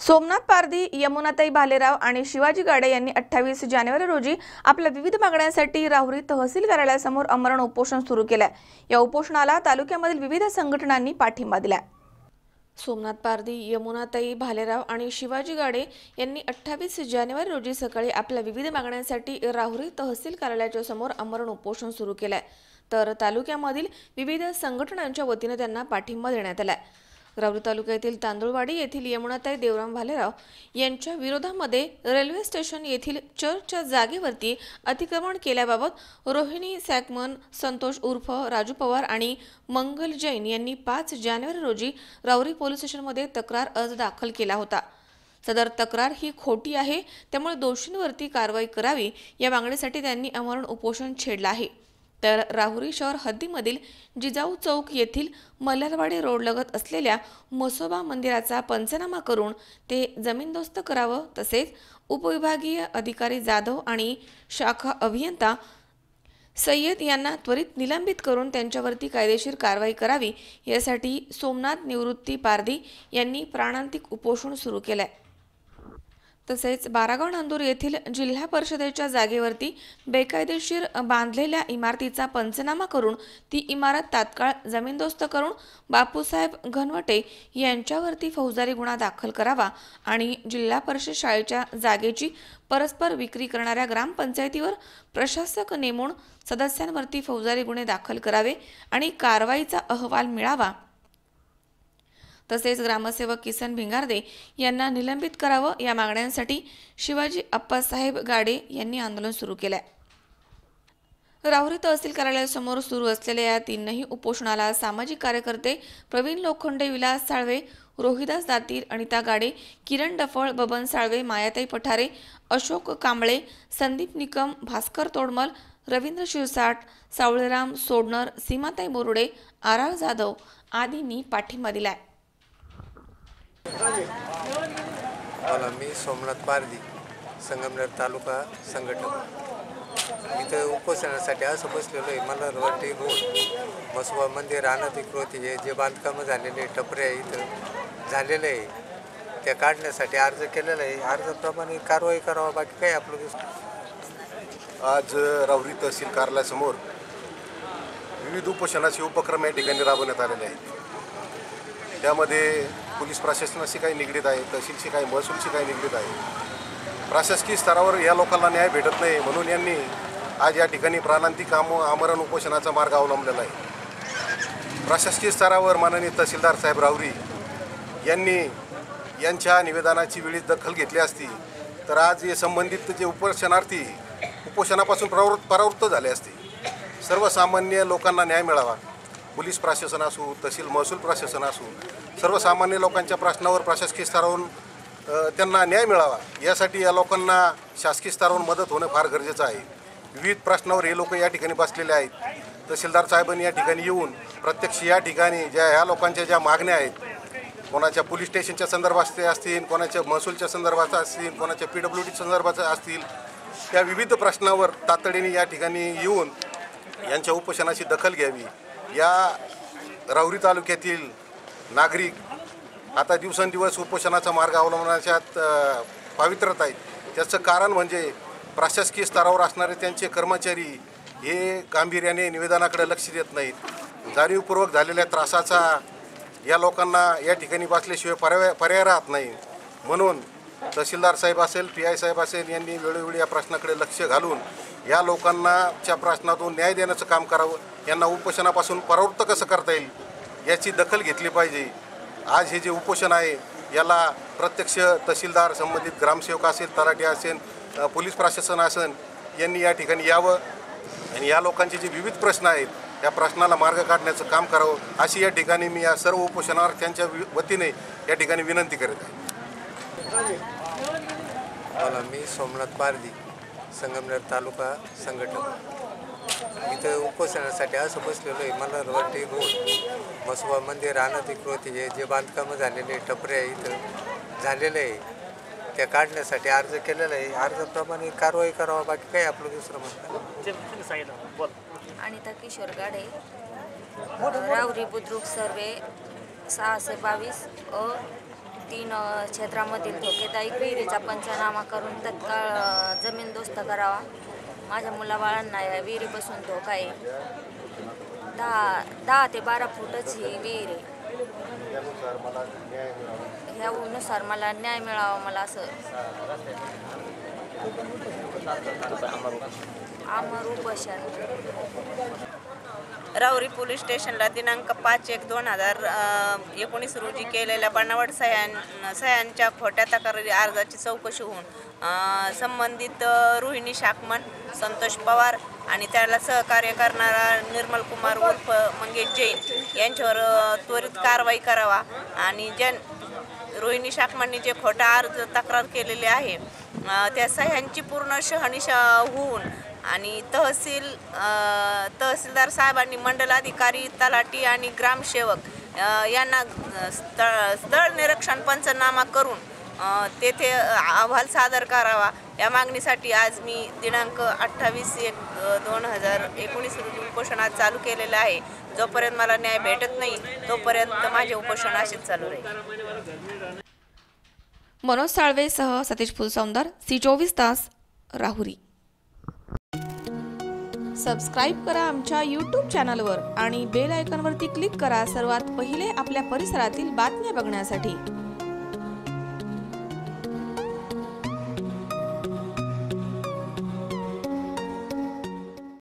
सोमनाथ पारधी यमुनाताई भालेराव आणि शिवाजी गाडे यांनी अठ्ठावीस जानेवारी रोजी आपल्या विविध मागण्यांसाठी राहुरी तहसील कार्यालयासमोर अमरण उपोषण सुरू केलं या उपोषणाला तालुक्यामधील विविध संघटनांनी पाठिंबा दिला सोमनाथ पारधी यमुनाताई भालेराव आणि शिवाजी गाडे यांनी अठ्ठावीस जानेवारी रोजी सकाळी आपल्या विविध मागण्यांसाठी राहुरी तहसील कार्यालयाच्या समोर अमरण उपोषण सुरू केलंय. तर तालुक्यामधील विविध संघटनांच्या वतीनं त्यांना पाठिंबा देण्यात आलाय. राहुरी तालुक्यातील तांदुळवाडी येथील यमुनाताई देवराम भालेराव यांच्या विरोधामध्ये रेल्वे स्टेशन येथील चर्चच्या जागेवरती अतिक्रमण केल्याबाबत रोहिणी सॅकमन संतोष उर्फ राजू पवार आणि मंगल जैन यांनी पाच जानेवारी रोजी रावरी पोलीस स्टेशनमध्ये तक्रार अर्ज दाखल केला होता. सदर तक्रार ही खोटी आहे त्यामुळे दोषींवरती कारवाई करावी या मागणीसाठी त्यांनी अमरण उपोषण छेडलं आहे. तर राहुरी शहर हद्दीमधील जिजाऊ चौक येथील मल्हारवाडी रोडलगत असलेल्या मसोबा मंदिराचा पंचनामा करून ते जमीनदोस्त करावं तसेच उपविभागीय अधिकारी जाधव आणि शाखा अभियंता सय्यद यांना त्वरित निलंबित करून त्यांच्यावरती कायदेशीर कारवाई करावी यासाठी सोमनाथ निवृत्ती पारधी यांनी प्राणांतिक उपोषण सुरू केलं आहे तसेच बारागाव नांदूर येथील जिल्हा परिषदेच्या जागेवरती बेकायदेशीर बांधलेल्या इमारतीचा पंचनामा करून ती इमारत तात्काळ जमीनदोस्त करून बापूसाहेब घनवटे यांच्यावरती फौजदारी गुन्हा दाखल करावा आणि जिल्हा परिषद शाळेच्या जागेची परस्पर विक्री करणाऱ्या ग्रामपंचायतीवर प्रशासक नेमून सदस्यांवरती फौजदारी गुन्हे दाखल करावे आणि कारवाईचा अहवाल मिळावा. तसेच ग्रामसेवक किसन भिंगारदे यांना निलंबित करावं या मागण्यांसाठी शिवाजी अप्पासाहेब गाडे यांनी आंदोलन सुरू केलंय. राहुरी तहसील कार्यालयासमोर सुरू असलेल्या या तीनही उपोषणाला सामाजिक कार्यकर्ते प्रवीण लोखंडे विलास साळवे रोहिदास दातीर अनिता गाडे किरण डफळ बबन साळवे मायाताई पठारे अशोक कांबळे संदीप निकम भास्कर तोडमल रवींद्र शिरसाट सावळेराम सोडणर सीमाताई बोरुडे आर आर जाधव आदींनी पाठिंबा दिलाय. मला मी सोमनाथ पारधी संगमनेर तालुका संघटक. इथं उपोषणासाठी असं बसलेलो आहे. मला वाटते रोड मसुबा मंदिर अनधिकृत हे जे बांधकामं झालेले टपरे आहे इथं झालेलं आहे त्या काढण्यासाठी अर्ज केलेला आहे. अर्जाप्रमाणे कारवाई करावा बाकी काय आपलं दुसरं. आज रावरी तहसील कार्यालयासमोर विविध उपोषणाचे उपक्रम या ठिकाणी राबवण्यात आलेले आहेत. त्यामध्ये पोलीस प्रशासनाशी काही निगडीत आहे तहसीलशी काही महसूलशी काही निगडीत आहे. प्रशासकीय स्तरावर या लोकांना न्याय भेटत नाही म्हणून यांनी आज या ठिकाणी प्राणांतिक आम आमरण उपोषणाचा मार्ग अवलंबलेला आहे. प्रशासकीय स्तरावर माननीय तहसीलदार साहेब रावरी यांनी यांच्या निवेदनाची वेळीच दखल घेतली असती तर आज हे संबंधित जे उपोषणार्थी उपोषणापासून प्रवृत्त परावृत्त झाले असते. सर्वसामान्य लोकांना न्याय मिळावा. पोलीस प्रशासन असू तहसील महसूल प्रशासन असू सर्वसामान्य लोकांच्या प्रश्नावर प्रशासकीय स्तरावरून त्यांना न्याय मिळावा. यासाठी या लोकांना शासकीय स्तरावर मदत होणं फार गरजेचं आहे. विविध प्रश्नावर हे लोक या ठिकाणी बसलेले आहेत. तहसीलदार साहेबांनी या ठिकाणी येऊन प्रत्यक्ष या ठिकाणी ज्या ह्या लोकांच्या ज्या मागण्या आहेत कोणाच्या पोलीस स्टेशनच्या संदर्भात असतील कोणाच्या महसूलच्या संदर्भात असतील कोणाच्या पी डब्ल्यू डी संदर्भात असतील त्या विविध प्रश्नावर तातडीने या ठिकाणी येऊन यांच्या उपोषणाची दखल घ्यावी. या राहुरी तालुक्यातील नागरिक आता दिवसेंदिवस उपोषणाचा मार्ग अवलंबण्याच्यात अ, आहेत. त्याचं कारण म्हणजे प्रशासकीय स्तरावर असणारे त्यांचे कर्मचारी हे गांभीर्याने निवेदनाकडे लक्ष देत नाहीत. जाणीवपूर्वक झालेल्या त्रासाचा या लोकांना या ठिकाणी बसल्याशिवाय पर्याय पर्याय राहत नाही. म्हणून तहसीलदार साहेब असेल पी आय साहेब असेल यांनी वेळोवेळी या प्रश्नाकडे लक्ष घालून या लोकांनाच्या प्रश्नातून न्याय देण्याचं काम करावं. यांना उपोषणापासून परावृत्त कसं करता येईल? याची दखल घेतली पाहिजे. आज हे जे उपोषण आहे याला प्रत्यक्ष तहसीलदार संबंधित ग्रामसेवक असेल तलाठी असेल पोलीस प्रशासन असेल यांनी या ठिकाणी यावं. आणि या लोकांचे जे विविध प्रश्न आहेत या प्रश्नाला मार्ग काढण्याचं काम करावं अशी या ठिकाणी मी या सर्व उपोषणार्थ्यांच्या वि- वतीने या ठिकाणी विनंती करत आहे. मी सोमनाथ पारदी संगमनेर तालुका संघटक. इथं उपोषणासाठी असं बसलेलो आहे मला वाटते रोड मसुबा मंदिर अनधिकृत हे जे बांधकामं झालेले टपरे आहे इथं झालेलं आहे त्या काढण्यासाठी अर्ज केलेला आहे. अर्जाप्रमाणे कारवाई करावा बाकी काय आपलं दुसरं म्हणतात अनिता किशोर गाडे रावरी बुद्रुक सर्वे सहाशे बावीस अ तीन क्षेत्रामधील धोकेदायक विहिरीचा पंचनामा करून तत्काळ अ, जमीनदोस्त करावा. माझ्या मुलाबाळांना या विहिरीपासून धोका आहे. दहा दहा ते बारा फुटच ही विहीर आहे. ह्यानुसार मला न्याय मिळावा मला असं. अमर उपोषण. राहुरी पोलीस स्टेशनला दिनांक पाच एक दोन हजार एकोणीस रोजी केलेल्या बनावट सह्यां सह्यांच्या खोट्या तक्रारी अर्जाची चौकशी होऊन संबंधित रोहिणी शाकमन संतोष पवार आणि त्याला सहकार्य करणारा निर्मल कुमार उर्फ मंगेश जैन यांच्यावर त्वरित कारवाई करावा. आणि जन रोहिणी शाकमांनी जे खोटा अर्ज तक्रार केलेले आहे त्या सह्यांची पूर्ण शहनिशा होऊन आणि तहसील तहसीलदार साहेबांनी मंडलाधिकारी तलाठी आणि ग्रामसेवक यांना स्थळ स्थळ निरीक्षण पंचनामा करून तेथे अहवाल सादर करावा. या मागणीसाठी आज मी दिनांक अठ्ठावीस एक दोन हजार एकोणीस रोजी उपोषण आज चालू केलेलं आहे. जोपर्यंत मला न्याय भेटत नाही तोपर्यंत माझे उपोषण असेच चालू राहील. मनोज साळवेसह सतीश फुलसौंदर सी चोवीस तास राहुरी. सबस्क्राईब करा आमच्या यूट्यूब चॅनलवर आणि बेल आयकॉनवरती क्लिक करा सर्वात पहिले आपल्या परिसरातील बातम्या बघण्यासाठी.